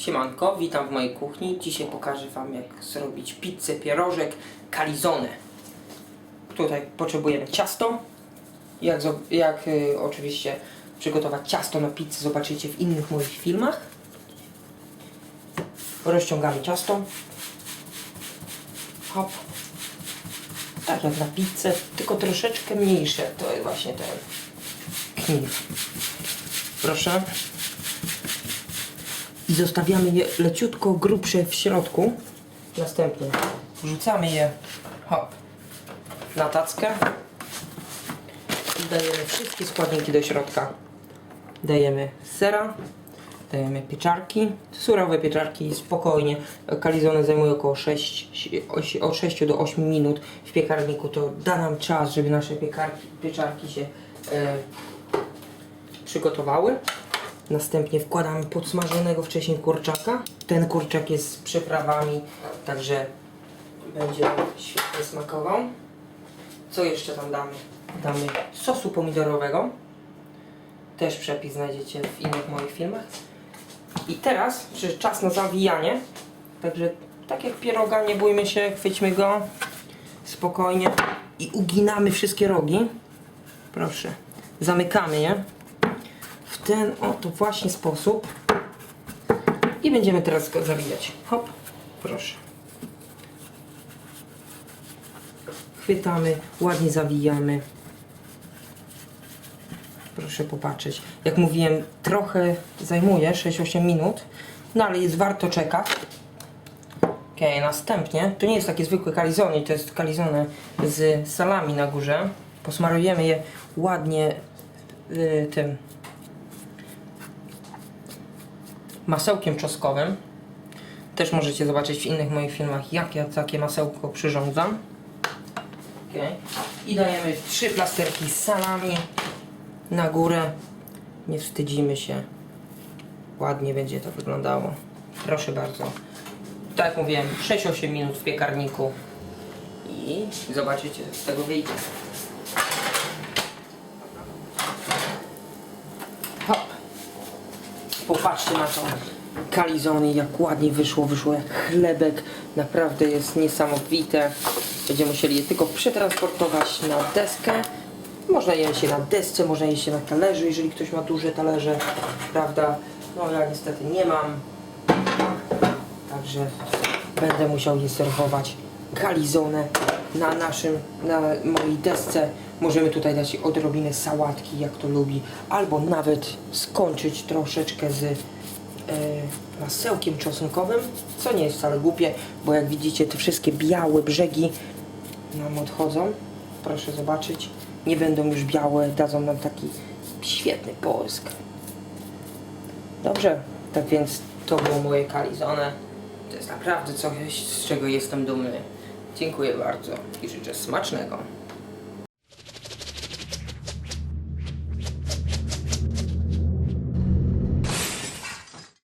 Siemanko, witam w mojej kuchni. Dzisiaj pokażę Wam jak zrobić pizzę pierożek calzone. Tutaj potrzebujemy ciasto. Jak, jak y, oczywiście przygotować ciasto na pizzę zobaczycie w innych moich filmach. Rozciągamy ciasto. Hop. Tak jak na pizzę, tylko troszeczkę mniejsze. To jest właśnie ten knif. Proszę. I zostawiamy je leciutko grubsze w środku. Następnie wrzucamy je hop, na tackę. I dajemy wszystkie składniki do środka. Dajemy sera, dajemy pieczarki, surowe pieczarki, spokojnie. Kalizone zajmuje około 6, od 6 do 8 minut w piekarniku. To da nam czas, żeby nasze piekarki, pieczarki się e, przygotowały. Następnie wkładamy podsmażonego wcześniej kurczaka. Ten kurczak jest z przyprawami, także będzie świetnie smakował. Co jeszcze tam damy? Damy sosu pomidorowego. Też przepis znajdziecie w innych moich filmach. I teraz przyszedł czas na zawijanie. Także tak jak pieroga, nie bójmy się, chwyćmy go spokojnie i uginamy wszystkie rogi. Proszę. Zamykamy je ten oto właśnie sposób. I będziemy teraz go zawijać. Hop, proszę. Chwytamy, ładnie zawijamy. Proszę popatrzeć. Jak mówiłem, trochę zajmuje 6-8 minut, no ale jest warto czekać. Ok, następnie, to nie jest takie zwykłe kalizone, to jest kalizone z salami na górze. Posmarujemy je ładnie y, tym masełkiem czosnkowym. Też możecie zobaczyć w innych moich filmach, jak ja takie masełko przyrządzam. Okay. I dajemy trzy plasterki salami na górę. Nie wstydzimy się. Ładnie będzie to wyglądało. Proszę bardzo. Tak jak mówiłem, 6-8 minut w piekarniku. I zobaczycie, co z tego wyjdzie. Popatrzcie na to kalizony, jak ładnie wyszło, wyszło jak chlebek, naprawdę jest niesamowite. Będziemy musieli je tylko przetransportować na deskę. Można jeść je na desce, można jeść je na talerzu, jeżeli ktoś ma duże talerze, prawda? No ja niestety nie mam, także będę musiał je serwować kalizone na naszym, na mojej desce. Możemy tutaj dać odrobinę sałatki, jak to lubi, albo nawet skończyć troszeczkę z e, masełkiem czosnkowym, co nie jest wcale głupie, bo jak widzicie te wszystkie białe brzegi nam odchodzą. Proszę zobaczyć, nie będą już białe, dadzą nam taki świetny połysk. Dobrze, tak więc to było moje kalizone. To jest naprawdę coś, z czego jestem dumny. Dziękuję bardzo i życzę smacznego.